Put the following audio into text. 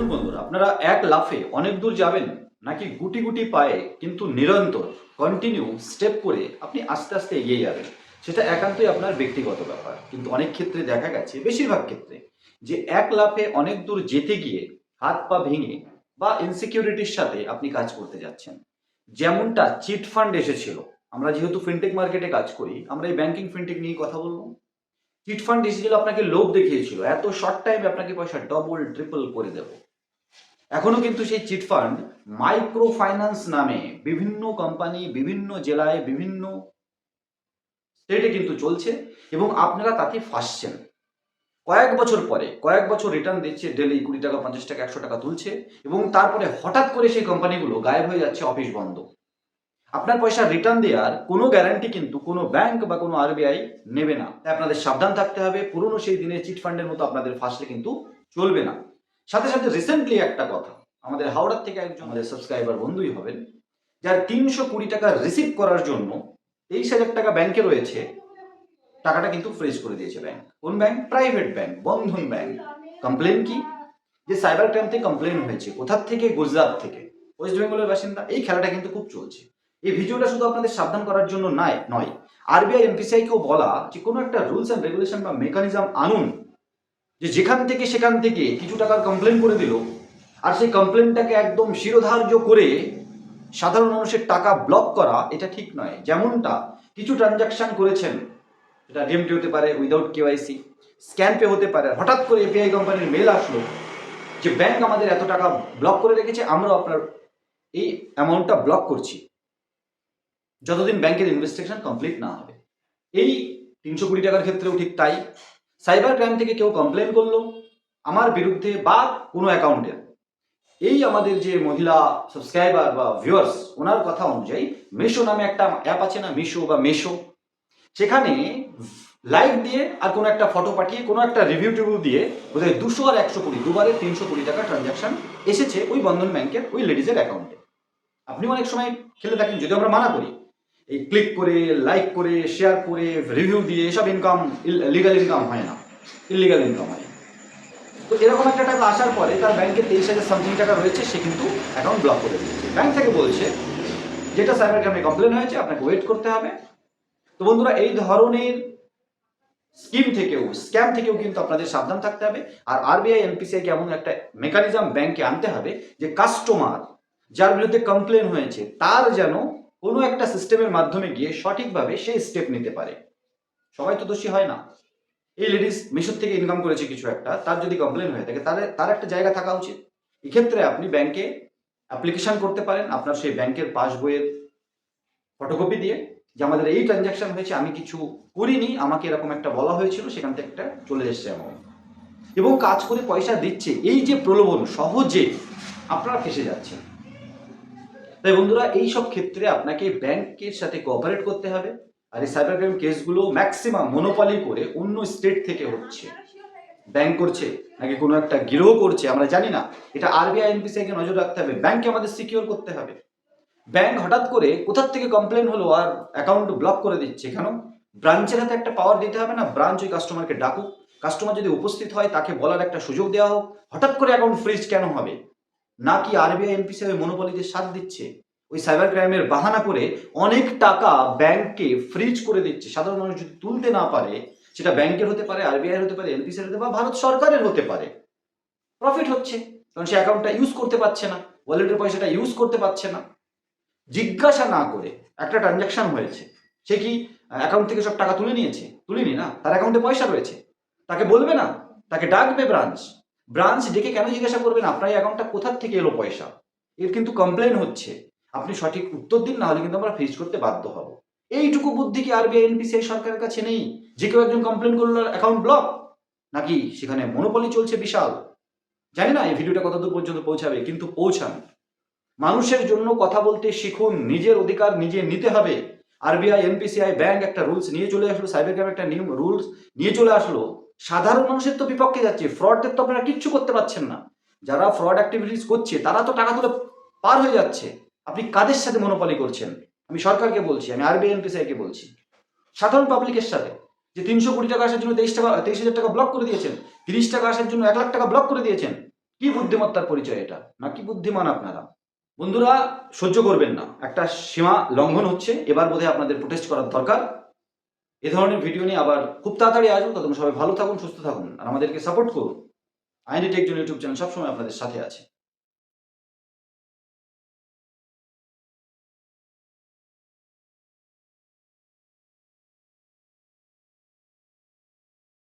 দেখুন বন্ধুরা, আপনারা এক লাফে অনেক দূর যাবেন নাকি গুটি গুটি পায়ে, কিন্তু নিরন্তর কন্টিনিউ স্টেপ করে আপনি আস্তে আস্তে এগিয়ে যাবেন। সেটা একান্তই আপনার ব্যক্তিগত ব্যাপার। কিন্তু অনেক ক্ষেত্রে দেখা গেছে, বেশিরভাগ ক্ষেত্রে, যে এক লাফে অনেক দূর যেতে গিয়ে হাত পা ভেঙে বা ইনসিকিউরিটির সাথে আপনি কাজ করতে যাচ্ছেন। যেমনটা চিট ফান্ড এসেছিল। আমরা যেহেতু ফিনটেক মার্কেটে কাজ করি, আমরা এই ব্যাংকিং ফিনটেক নিয়ে কথা বলব। চিট ফান্ড এসেছিল, আপনাকে লোভ দেখিয়েছিল। এত শর্ট টাইমে আপনাকে পয়সা ডবল ট্রিপল করে দেবো। এখনও কিন্তু সেই চিটফান্ড মাইক্রো ফাইন্যান্স নামে বিভিন্ন কোম্পানি, বিভিন্ন জেলায়, বিভিন্ন স্টেটে কিন্তু চলছে এবং আপনারা তাতে ফাঁসছেন। কয়েক বছর পরে, কয়েক বছর রিটার্ন দিচ্ছে ডেলি কুড়ি টাকা, পঞ্চাশ টাকা, একশো টাকা তুলছে এবং তারপরে হঠাৎ করে সেই কোম্পানিগুলো গায়েব হয়ে যাচ্ছে, অফিস বন্ধ। আপনার পয়সা রিটার্ন দেওয়ার কোনো গ্যারান্টি কিন্তু কোনো ব্যাংক বা কোনো আরবিআই নেবে না। তাই আপনাদের সাবধান থাকতে হবে, পুরনো সেই দিনে চিট ফান্ডের মতো আপনাদের ফাঁসলে কিন্তু চলবে না। সাথে সাথে রিসেন্টলি একটা কথা। আমাদের হাওড়ার থেকে একজন আমাদের সাবস্ক্রাইবার বন্ধুই হবেন, যার তিনশো কুড়ি টাকা রিসিভ করার জন্য তেইশ হাজার টাকা ব্যাংকে রয়েছে, টাকাটা কিন্তু ফ্রিজ করে দিয়েছে ব্যাংক কোন bank private bank Bandhan bank complain কি? যে সাইবার ক্রাইম থেকে কমপ্লেন হয়েছে, কোথার থেকে? গুজরাট থেকে। ওয়েস্ট বেঙ্গলের বাসিন্দা, এই খেলাটা কিন্তু খুব চলছে। এই ভিডিওটা শুধু আপনাদের সাবধান করার জন্য নয় নয়। আরবিআই এমপিসিআই কেও বলা যে কোনো একটা রুলস অ্যান্ড রেগুলেশন বা মেকানিজম আনুন যে যেখান থেকে সেখান থেকে কিছু টাকার কমপ্লেন করে দিল, আর সেই কমপ্লেনটাকে একদম শিরোধার্য করে সাধারণ মানুষের টাকা ব্লক করা, এটা ঠিক নয়। যেমনটা কিছু ট্রানজাকশন করেছেন, এটা ডিএমটি হতে পারে উইদাউট কেওয়াইসি স্ক্যান পে হতে পারে, হঠাৎ করে এপিআই কোম্পানির মেল আসলো যে ব্যাংক আমাদের এত টাকা ব্লক করে রেখেছে, আমরাও আপনার এই অ্যামাউন্টটা ব্লক করছি। যতদিন ব্যাংকের ইনভেস্টিগেশন কমপ্লিট না হবে। এই তিনশো কোটি টাকার ক্ষেত্রেও ঠিক তাই। সাইবার ক্রাইম থেকে কেউ কমপ্লেন করল? আমার বিরুদ্ধে বা কোনো অ্যাকাউন্টে এই আমাদের যে মহিলা সাবস্ক্রাইবার বা ভিউয়ার্স ওনার কথা অনুযায়ী মেশো নামে একটা অ্যাপ আছে না, মিশো বা মেশো? সেখানে লাইক দিয়ে আর কোনো একটা ফটো পাঠিয়ে, কোনো একটা রিভিউ টিভিউ দিয়ে বোধহয় দুশো আর একশো কোটি, দুবারে তিনশো কোটি টাকা ট্রানজাকশন এসেছে ওই বন্ধন ব্যাংকের ওই লেডিজের অ্যাকাউন্টে আপনি অনেক সময় খেলে থাকেন যদি আমরা মানা করি। এই ক্লিক করে লাইক করে শেয়ার করে রিভিউ দিয়ে এসব ইনকাম লিগাল ইনকাম হয় না। ইলিগাল ইনকাম হয়। তো এরকম একটা টাকা আসার পরে তার ব্যাংকে তেইশ হাজার সামথিং টাকা রয়েছে, সে কিন্তু অ্যাকাউন্ট ব্লক করে দিয়েছে। ব্যাংক থেকে বলছে, যেটা সাইবার ক্রাইমে কমপ্লেন হয়েছে, আপনাকে ওয়েট করতে হবে। তো বন্ধুরা, এই ধরনের স্কিম থেকেও স্ক্যাম থেকেও কিন্তু আপনাদের সাবধান থাকতে হবে। আর আরবিআই এনপিসিআই এমন একটা মেকানিজম ব্যাংকে আনতে হবে যে কাস্টমার যার বিরুদ্ধে কমপ্লেন হয়েছে, তার যেন কোনো একটা সিস্টেমের মাধ্যমে গিয়ে সঠিকভাবে সেই স্টেপ নিতে পারে। সবাই তো দোষী হয় না। এই লেডিস মিশর থেকে ইনকাম করেছে কিছু একটা, তার যদি কমপ্লেন হয়ে থাকে, তাহলে তার একটা জায়গা থাকা উচিত। এক্ষেত্রে আপনি ব্যাংকে অ্যাপ্লিকেশন করতে পারেন, আপনার সেই ব্যাংকের পাসবইয়ের ফটোকপি দিয়ে যে আমাদের এই ট্রানজ্যাকশন হয়েছে, আমি কিছু করিনি, আমাকে এরকম একটা বলা হয়েছিল, সেখান থেকে একটা চলে এসছে অ্যামাউন্ট এবং কাজ করে পয়সা দিচ্ছে, এই যে প্রলোভন সহজে আপনারা ফেসে যাচ্ছেন। তাই বন্ধুরা, এই সব ক্ষেত্রে আপনাকে ব্যাংকের সাথে কোঅপারেট করতে হবে। আর এই সাইবার ক্রাইম কেসগুলো ম্যাক্সিমাম মনোপলি করে অন্য স্টেট থেকে হচ্ছে। ব্যাংক করছে, নাকি কোনো একটা গিরোহ করছে, আমরা জানি না। এটা আরবিআই এনপিসিআই কে নজর রাখতে হবে। ব্যাংককে আমাদের সিকিউর করতে হবে। ব্যাংক হঠাৎ করে কোথার থেকে কমপ্লেন হলো আর অ্যাকাউন্ট ব্লক করে দিচ্ছে কেন? ব্রাঞ্চের হাতে একটা পাওয়ার দিতে হবে না? ব্রাঞ্চ ওই কাস্টমারকে ডাকুক। কাস্টমার যদি উপস্থিত হয়, তাকে বলার একটা সুযোগ দেওয়া হোক। হঠাৎ করে অ্যাকাউন্ট ফ্রিজ কেন হবে? নাকি আরবিআই এনপিসিআই মনোপলিতে সাথ দিচ্ছে? ওই সাইবার ক্রাইমের বাহানা করে অনেক টাকা ব্যাংকে ফ্রিজ করে দিচ্ছে। সাধারণ মানুষ যদি তুলতে না পারে, সেটা ব্যাংকের হতে পারে, আরবিআই হতে পারে এনপিসিআই হতে পারে ভারত সরকারের হতে পারে। প্রফিট হচ্ছে। কারণ সে অ্যাকাউন্টটা ইউজ করতে পারছে না। ওয়ালেটের পয়সাটা ইউজ করতে পারছে না। জিজ্ঞাসা না করে একটা ট্রানজাকশন হয়েছে। সে কি অ্যাকাউন্ট থেকে সব টাকা তুলে নিয়েছে? তুলিনি না। তার অ্যাকাউন্টে পয়সা রয়েছে। তাকে বলবে না? তাকে ডাকবে ব্রাঞ্চ ব্রাঞ্চ ডেকে কেন জিজ্ঞাসা করবেন? আপনার এই অ্যাকাউন্টটা কোথার থেকে এলো পয়সা? এর কিন্তু কমপ্লেন হচ্ছে। আপনি সঠিক উত্তর দিন না হলে কিন্তু আমরা ফেস করতে বাধ্য হব। এইটুকু বুদ্ধি কি আরবিআই এনপিসিআই সরকারের কাছে নেই? যে কেউ একজন কমপ্লেন করল অ্যাকাউন্ট ব্লক নাকি সেখানে মনোপলি চলছে বিশাল? জানি না, এই ভিডিওটা কতদূর পর্যন্ত পৌঁছাবে, কিন্তু পৌঁছান মানুষের জন্য কথা বলতে শিখুন, নিজের অধিকার নিজে নিতে হবে। আরবিআই, এনপিসিআই, ব্যাংক একটা রুলস নিয়ে চলে আসলো সাইবার ক্রাইম একটা নিয়ম রুলস নিয়ে চলে আসলো। সাধারণ মানুষের তো বিপক্ষে যাচ্ছে ফ্রডদের তো আপনারা কিচ্ছু করতে পারছেন না। যারা ফ্রড অ্যাক্টিভিটিস করছে, তারা তো টাকা তুলে পার হয়ে যাচ্ছে। আপনি কাদের সাথে মনোপলি করছেন? আমি সরকারকে বলছি, আমি আরবিআই এনপিসিআই কে বলছি। সাধারণ পাবলিকের সাথে, যে তিনশো কোটি টাকা আসার জন্য তেইশ টাকা, তেইশ হাজার টাকা ব্লক করে দিয়েছেন, তিরিশ টাকা আসার জন্য এক লাখ টাকা ব্লক করে দিয়েছেন, কি বুদ্ধিমত্তার পরিচয় এটা? না, কি বুদ্ধিমান আপনারা? বন্ধুরা, সহ্য করবেন না। একটা সীমা লঙ্ঘন হচ্ছে, এবার বোধহয় আপনাদের প্রোটেস্ট করার দরকার। এ ধরনের ভিডিও নিয়ে আবার খুব তাড়াতাড়ি আসব তখন সবাই ভালো থাকুন, সুস্থ থাকুন, আর আমাদেরকে সাপোর্ট করুন। আইনি টেকজন ইউটিউব চ্যানেল সবসময় আপনাদের সাথে আছে।